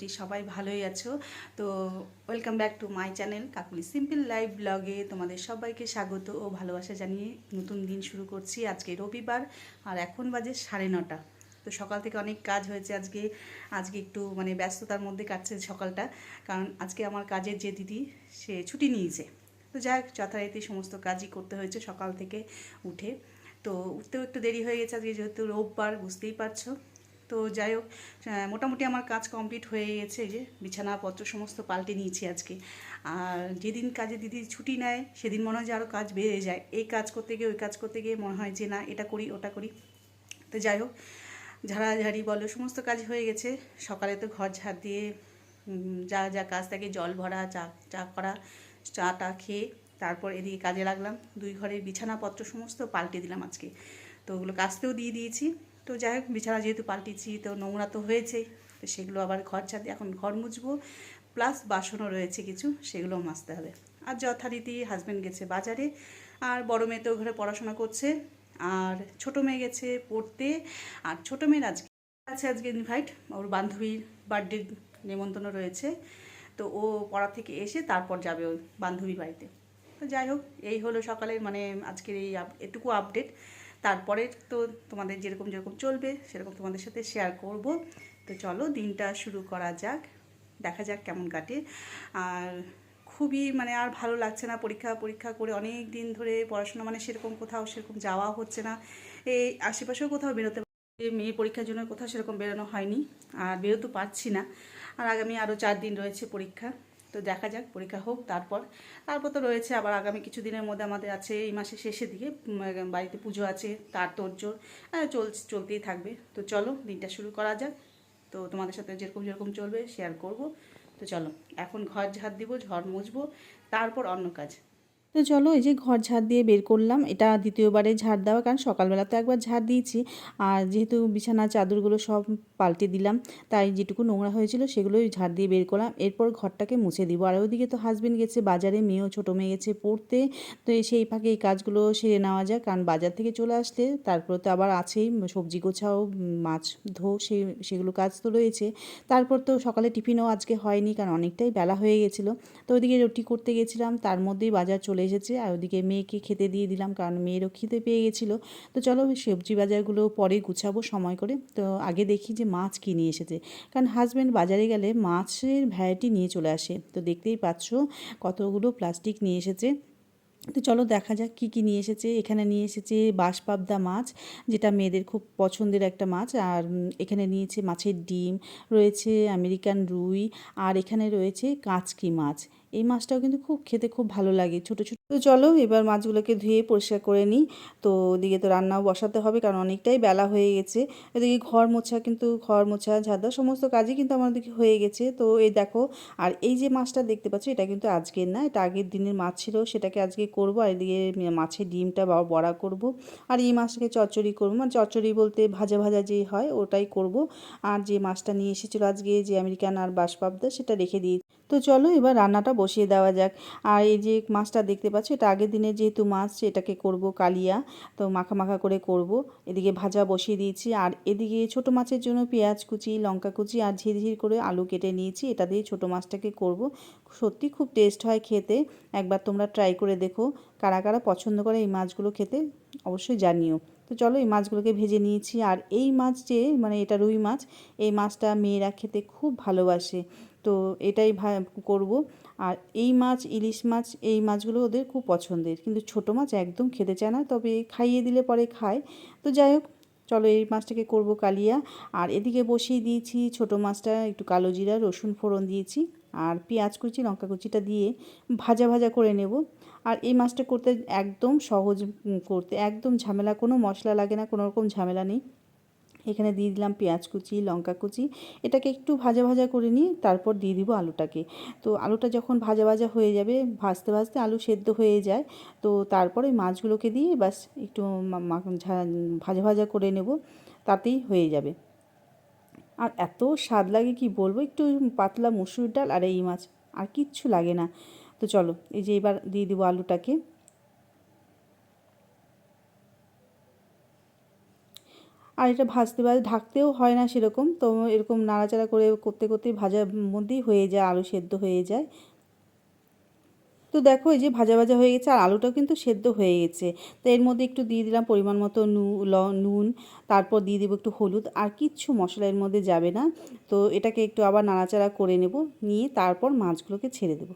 করছি সবাই ভালোই আছো। তো welcome back to my channel Kakuli simple live ব্লগে তোমাদের সবাইকে স্বাগত ও ভালোবাসা জানিয়ে নতুন দিন শুরু করছি আজকে রবিবার, আর এখন বাজে সাড়ে নটা। তো সকাল থেকে অনেক কাজ হয়েছে আজকে আজকে একটু মানে ব্যস্ততার মধ্যে কাটছে সকালটা, কারণ আজকে আমার কাজের যে দিদি, সে ছুটি নিয়েছে। তো যাই যথারীতি সমস্ত কাজই করতে হয়েছে সকাল থেকে উঠে। তো উঠতেও একটু দেরি হয়ে গেছে আজকে যেহেতু রোববার, বুঝতেই পারছ। তো যাই হোক মোটামুটি আমার কাজ কমপ্লিট হয়ে গেছে যে বিছানাপত্র সমস্ত পাল্টে নিয়েছি আজকে। আর যেদিন কাজে দিদি ছুটি নেয়, সেদিন মনে হয় যে আরও কাজ বেড়ে যায়। এই কাজ করতে গিয়ে, ওই কাজ করতে গিয়ে মনে হয় যে না, এটা করি, ওটা করি। তো যাই হোক, ঝাড়াঝাড়ি বলো, সমস্ত কাজ হয়ে গেছে। সকালে তো ঘর ঝাড় দিয়ে যা যা কাজ থাকে, জল ভরা, চা চা করা, চা টা খেয়ে তারপর এদিকে কাজে লাগলাম। দুই ঘরের বিছানাপত্র সমস্ত পাল্টে দিলাম আজকে। তো ওগুলো কাচতেও দিয়ে দিয়েছি। তো যাই হোক, বিছানা যেহেতু পাল্টেছি, তো নোংরা তো হয়েছেই, তো সেগুলো আবার ঘর ছাড়তে এখন ঘর মুছবো প্লাস বাসনও রয়েছে কিছু, সেগুলো মাজতে হবে। আর যথারীতি হাজব্যান্ড গেছে বাজারে, আর বড় মেয়ে তো ঘরে পড়াশোনা করছে, আর ছোট মেয়ে গেছে পড়তে, আর ছোট মেয়ের আজকে আছে আজকে ইনভাইট ওর বান্ধবীর বার্থডে নেমন্তন্ন রয়েছে, তো ও পড়া থেকে এসে তারপর যাবে ওই বান্ধবীর বাড়িতে। তো যাই হোক, এই হলো সকালের মানে আজকের এই এটুকু আপডেট তারপরে তো তোমাদের যেরকম যেরকম চলবে, সেরকম তোমাদের সাথে শেয়ার করব। তো চলো দিনটা শুরু করা যাক, দেখা যাক কেমন কাটে। আর খুবই মানে আর ভালো লাগছে না পরীক্ষা পরীক্ষা করে অনেক দিন ধরে পড়াশোনা মানে সেরকম কোথাও, সেরকম যাওয়া হচ্ছে না। এই আশেপাশেও কোথাও বেরোতে মেয়ের পরীক্ষার জন্য কোথাও সেরকম বেরোনো হয়নি, আর বেরোতে পারছি না। আর আগামী আরও চার দিন রয়েছে পরীক্ষা। তো দেখা যাক পরীক্ষা হোক তারপর। তারপর তো রয়েছে আবার আগামী কিছু দিনের মধ্যে আমাদের আছে এই মাসের শেষের দিকে বাড়িতে পুজো আছে তার তোরজোর হ্যাঁ, চল চলতেই থাকবে। তো চলো দিনটা শুরু করা যাক। তো তোমাদের সাথে যেরকম যেরকম চলবে শেয়ার করব। তো চলো এখন ঘর ঝাড় দিব ঝড় মুছবো তারপর অন্য কাজ। তো চলো এই যে ঘর ঝাড় দিয়ে বের করলাম। এটা দ্বিতীয়বারে ঝাড় দেওয়া, কারণ সকালবেলা তো একবার ঝাড় দিয়েছি। আর যেহেতু বিছানা, চাদরগুলো সব পাল্টে দিলাম, তাই যেটুকু নোংরা হয়েছিল সেগুলোই ঝাড় দিয়ে বের করলাম। এরপর ঘরটাকে মুছে দিব। আর ওইদিকে তো হাজবেন্ড গেছে, বাজারে মেয়েও, ছোটো মেয়ে গেছে পড়তে। তো সেই ফাঁকে এই কাজগুলো সেরে নেওয়া যায় কারণ বাজার থেকে চলে আসলে তারপর তো আবার আছেই, সবজি গোছাও, মাছ ধো, সে, সেগুলো কাজ তো রয়েছে। তারপর তো সকালে টিফিনও আজকে হয়নি, কারণ অনেকটাই বেলা হয়ে গেছিল। তো ওইদিকে রুটি করতে গেছিলাম, তার মধ্যেই বাজার চলে এসেছে আর ওদিকে মেয়েকে খেতে দিয়ে দিলাম কারণ মেয়েরও খিদে পেয়ে গেছিল। তো চলো সবজি বাজারগুলো পরে গুছাবো সময় করে। তো আগে দেখি যে মাছ কী নিয়ে এসেছে। কারণ হাজব্যান্ড বাজারে গেলে মাছের ভ্যারাইটি নিয়ে চলে আসে। তো দেখতেই পাচ্ছ কতগুলো প্লাস্টিক নিয়ে এসেছে। তো চলো দেখা যাক কী কী নিয়ে এসেছে। এখানে নিয়ে এসেছে বাঁশপাবদা মাছ, যেটা মেয়েদের খুব পছন্দের একটা মাছ। আর এখানে নিয়েছে মাছের ডিম, রয়েছে আমেরিকান রুই, আর এখানে রয়েছে কাঁচকি মাছ। এই মাছটাও কিন্তু খুব খেতে খুব ভালো লাগে। ছোটো ছোটো, তো চলো এবার মাছগুলোকে ধুয়ে পরিষ্কার করে নিই। তো ওদিকে তো রান্নাও বসাতে হবে, কারণ অনেকটাই বেলা হয়ে গেছে। এদিকে ঘর মোছা কিন্তু, ঘর মোছা, ঝাঁদা সমস্ত কাজই কিন্তু আমার দিকে হয়ে গেছে। তো এই দেখো, আর এই যে মাছটা দেখতে পাচ্ছ, এটা কিন্তু আজকের না, এটা আগের দিনের মাছ ছিল, সেটাকে আজকে করব, আর এদিকে মাছের ডিমটা বড়া করব, আর এই মাছটাকে চচ্চড়ি করব। মানে চচ্চড়ি বলতে ভাজা ভাজা যে হয়, ওটাই করব। আর যে মাছটা নিয়ে এসেছিল আজকে, যে আমেরিকান আর বাঁশপাবদা, সেটা রেখে দিই তো চলো এবার রান্নাটা বসিয়ে দেওয়া যাক। আর এই যে মাছটা দেখতে পাচ্ছ, এটা আগের দিনের যেহেতু মাছ এটাকে করব কালিয়া। তো মাখা মাখা করে করব। এদিকে ভাজা বসিয়ে দিয়েছি। আর এদিকে ছোট মাছের জন্য পেঁয়াজ কুচি, লঙ্কা কুচি আর ঝিরঝির করে আলু কেটে নিয়েছি। এটা দিয়ে ছোট মাছটাকে করব। সত্যি খুব টেস্ট হয় খেতে। একবার তোমরা ট্রাই করে দেখো। কারা কারা পছন্দ করে এই মাছগুলো খেতে, অবশ্যই জানিও। তো চলো এই মাছগুলোকে ভেজে নিয়েছি। আর এই মাছ যে মানে এটা রুই মাছ, এই মাছটা মেয়েরা খেতে খুব ভালোবাসে। তো এটাই করব। আর এই মাছ, ইলিশ মাছ, এই মাছগুলো ওদের খুব পছন্দের। কিন্তু ছোট মাছ একদম খেতে চায় না, তবে খাইয়ে দিলে পরে খায়। তো যাই হোক, চলো এই মাছটাকে করব কালিয়া। আর এদিকে বসিয়ে দিয়েছি ছোট মাছটা, একটু কালো জিরা, রসুন ফোড়ন দিয়েছি। আর পেঁয়াজ কুচি, লঙ্কা কুচিটা দিয়ে ভাজা ভাজা করে নেব। আর এই মাছটা করতে একদম সহজ করতে একদম ঝামেলা, কোনো মশলা লাগে না, কোনো রকম ঝামেলা নেই। এখানে দিয়ে দিলাম পেঁয়াজ কুচি, লঙ্কা কুচি। এটাকে একটু ভাজা ভাজা করে নিয়ে তারপর দিয়ে দিব আলুটাকে। তো আলুটা যখন ভাজা ভাজা হয়ে যাবে, ভাজতে ভাজতে আলু সেদ্ধ হয়ে যায়, তো তারপরে মাছগুলোকে দিয়ে বাস একটু ভাজা ভাজা করে নেব, তাতেই হয়ে যাবে। আর এত স্বাদ লাগে কি বলব? একটু পাতলা মুসুর ডাল আর এই মাছ, আর কিচ্ছু লাগে না। তো চলো, এই যে এবার দিয়ে দিব আলুটাকে। আর এটা ভাজতে ভাজতে ঢাকতেও হয় না সেরকম। তো এরকম নাড়াচাড়া করে করতে করতে ভাজার মধ্যেই হয়ে যায়, আলু সেদ্ধ হয়ে যায়। তো দেখো এই যে ভাজা ভাজা হয়ে গেছে, আর আলুটাও কিন্তু সেদ্ধ হয়ে গেছে। তো এর মধ্যে একটু দিয়ে দিলাম পরিমাণ মতো নুন, তারপর দিয়ে দেবো একটু হলুদ, আর কিচ্ছু মশলা এর মধ্যে যাবে না। তো এটাকে একটু আবার নাড়াচাড়া করে নেব, নিয়ে তারপর মাছগুলোকে ছেড়ে দেবো।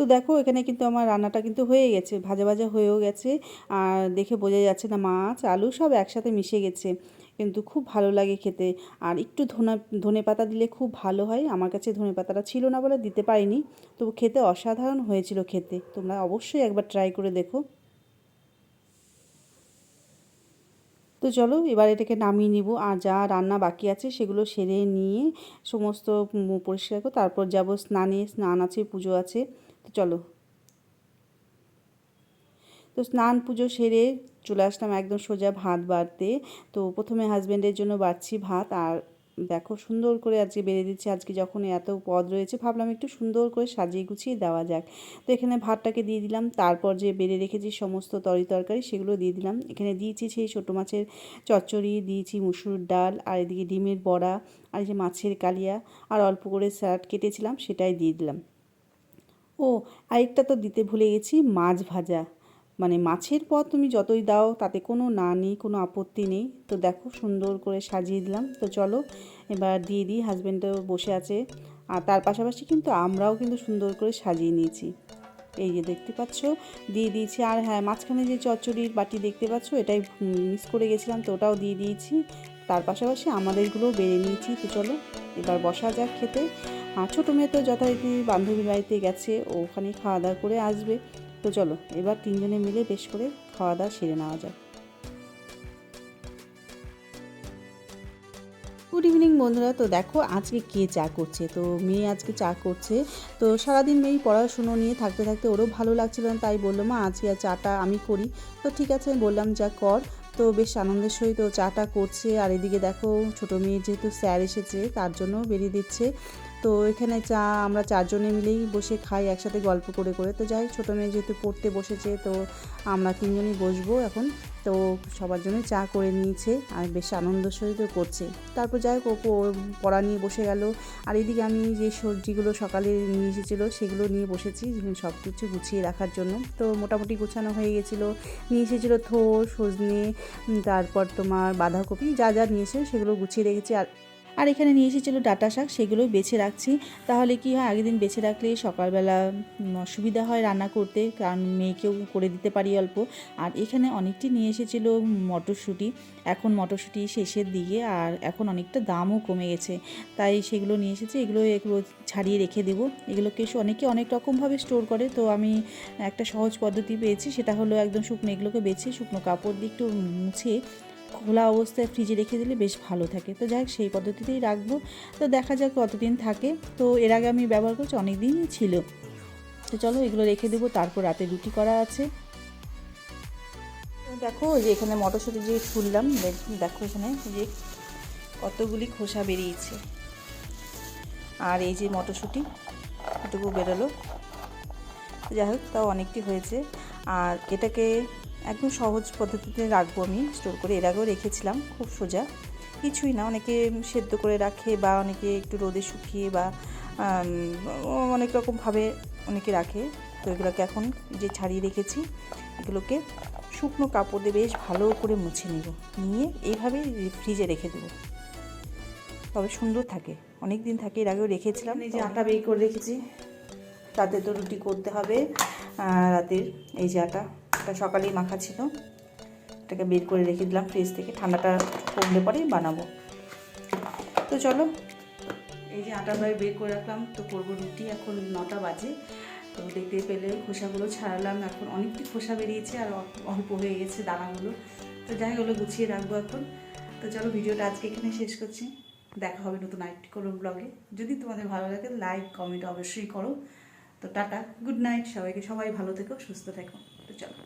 তো দেখো এখানে কিন্তু আমার রান্নাটা কিন্তু হয়ে গেছে, ভাজা ভাজা হয়েও গেছে। আর দেখে বোঝা যাচ্ছে না মাছ, আলু সব একসাথে মিশে গেছে। কিন্তু খুব ভালো লাগে খেতে। আর একটু ধনা, ধনে পাতা দিলে খুব ভালো হয়। আমার কাছে ধনে পাতাটা ছিল না বলে দিতে পারিনি। তবু খেতে অসাধারণ হয়েছিল খেতে। তোমরা অবশ্যই একবার ট্রাই করে দেখো। তো চলো, এবার এটাকে নামিয়ে নিব। আর যা রান্না বাকি আছে সেগুলো সেরে নিয়ে সমস্ত পরিষ্কার করো তারপর যাব স্নানে। স্নান আছে, পুজো আছে। তো চলো। তো স্নান পুজো সেরে চলে আসলাম একদম সোজা ভাত বাড়তে। তো প্রথমে হাজব্যান্ডের জন্য বাড়ছি ভাত আর দেখো সুন্দর করে আজকে বেড়ে দিচ্ছি। আজকে যখন এত পদ রয়েছে, ভাবলাম একটু সুন্দর করে সাজিয়ে গুছিয়ে দেওয়া যাক। তো এখানে ভাতটাকে দিয়ে দিলাম, তারপর যে বেড়ে রেখেছি সমস্ত তরি তরকারি সেগুলো দিয়ে দিলাম। এখানে দিয়েছি সেই ছোটো মাছের চচ্চড়ি, দিয়েছি মুসুর ডাল, আর এদিকে ডিমের বড়া, আর যে মাছের কালিয়া, আর অল্প করে স্যালাড কেটেছিলাম সেটাই দিয়ে দিলাম। ও আরেকটা তো দিতে ভুলে গেছি, মাছ ভাজা। মানে মাছের পদ তুমি যতই দাও, তাতে কোনো না নেই, কোনো আপত্তি নেই। তো দেখো সুন্দর করে সাজিয়ে দিলাম। তো চলো, এবার দিয়ে দিই হাজব্যান্ডও বসে আছে। আর তার পাশাপাশি কিন্তু আমরাও কিন্তু সুন্দর করে সাজিয়ে নিয়েছি। এই যে দেখতে পাচ্ছ, দিয়ে দিয়েছি। আর হ্যাঁ মাঝখানে যে চচ্চড়ির বাটি দেখতে পাচ্ছ, এটাই মিস করে গেছিলাম, তো ওটাও দিয়ে দিয়েছি। তার পাশাপাশি আমাদেরগুলোও বেড়ে নিয়েছি। তো চলো, এবার বসা যাক খেতে। আর ছোটো মেয়ে তো যথারীতি বান্ধবীর বাড়িতে গেছে ওখানে খাওয়া দাওয়া করে আসবে। তো চলো, এবার তিনজনে মিলে বেশ করে খাওয়া দাওয়া সেরে নেওয়া যাক। গুড ইভিনিং বন্ধুরা, তো দেখো আজকে কে চা করছে? তো মেয়ে আজকে চা করছে। তো সারাদিন মেয়ে পড়াশুনো নিয়ে থাকতে থাকতে ওরও ভালো লাগছিল না, তাই বলল, মা, আজকে আর চাটা আমি করি। তো ঠিক আছে, আমি বললাম, যা কর। তো বেশ আনন্দের সহিত চাটা করছে। আর এদিকে দেখো ছোটো মেয়ে যেহেতু স্যার এসেছে, তার জন্য বেরিয়ে দিচ্ছে। তো এখানে চা আমরা চারজনে মিলেই বসে খাই, একসাথে গল্প করে করে। তো যাই ছোটো মেয়ে যেহেতু পড়তে বসেছে, তো আমরা তিনজনই বসবো এখন। তো সবার জন্য চা করে নিয়েছে আর বেশ আনন্দ সহিত করছে। তারপর যাই হোক পড়া নিয়ে বসে গেল। আর এদিকে আমি যে সবজিগুলো সকালে নিয়ে এসেছিল, সেগুলো নিয়ে বসেছি সব কিছু গুছিয়ে রাখার জন্য। তো মোটামুটি গুছানো হয়ে গেছিল। নিয়ে এসেছিল থো সজনে তারপর তোমার বাঁধাকপি, যা যা নিয়েছে সেগুলো গুছিয়ে রেখেছি। আর আর এখানে নিয়ে এসেছিল ডাটা শাক, সেগুলোই বেছে রাখছি। তাহলে কি হয়, আগের দিন বেছে রাখলে সকালবেলা সুবিধা হয় রান্না করতে, কারণ মেয়েকেও করে দিতে পারি অল্প। আর এখানে অনেকটি নিয়ে এসেছিল মটরশুঁটি। এখন মটরশুঁটি শেষের দিকে, আর এখন অনেকটা দামও কমে গেছে। তাই সেগুলো নিয়ে এসেছি, এগুলো এগুলো ছাড়িয়ে রেখে দেবো। এগুলোকে অনেকে অনেক রকমভাবে স্টোর করে, তো আমি একটা সহজ পদ্ধতি পেয়েছি, সেটা হলো একদম শুকনো, এগুলোকে বেছে শুকনো কাপড় দিয়ে একটু মুছে খোলা অবস্থায় ফ্রিজে রেখে দিলে বেশ ভালো থাকে। তো যাই সেই পদ্ধতিতেই রাখব। তো দেখা যাক কতদিন থাকে। তো এর আগে আমি ব্যবহার করছি অনেক দিনই ছিল। তো চলো এগুলো রেখে দেবো, তারপর রাতে রুটি করা আছে। দেখো যে এখানে মটরশুঁটি যে ছুললাম দেখো এখানে যে কতগুলি খোসা বেরিয়েছে। আর এই যে মটরশুঁটি, এটুকু বেরোলো। যাই হোক, তাও অনেকটি হয়েছে। আর এটাকে একদম সহজ পদ্ধতিতে রাখব আমি স্টোর করে। এর আগেও রেখেছিলাম, খুব সোজা। কিছুই না, অনেকে সেদ্ধ করে রাখে বা অনেকে একটু রোদে শুকিয়ে বা অনেক রকমভাবে অনেকে রাখে। তো এগুলোকে এখন যে ছাড়িয়ে রেখেছি, এগুলোকে শুকনো কাপড় দিয়ে বেশ ভালো করে মুছে নেব। নিয়ে এইভাবে ফ্রিজে রেখে দেবো। তবে সুন্দর থাকে অনেক দিন থাকে, এর আগেও রেখেছিলাম। এই যে আটা বের করে রেখেছি, তাতে তো রুটি করতে হবে রাতের এই যে আটা। এটা সকালেই মাখা ছিল। এটাকে বের করে রেখে দিলাম ফ্রিজ থেকে। ঠান্ডাটা কমলে পরেই বানাবো। তো চলো। এই যে আটা ভাই বের করে রাখলাম, তো করব রুটি। এখন নটা বাজে। তো দেখতে পেলে খোসাগুলো ছাড়ালাম। এখন অনেকটি খোসা বেরিয়েছে আর অল্প হয়ে গেছে দানাগুলো। তো যাই হলো, গুছিয়ে রাখব এখন। তো চলো, ভিডিওটা আজকে এখানে শেষ করছি। দেখা হবে নতুন আরেকটি কোনো ব্লগে যদি তোমাদের ভালো লাগে লাইক কমেন্ট অবশ্যই করো। তো টাটা গুড নাইট সবাইকে সবাই ভালো থেকো, সুস্থ থেকো। তো চলো।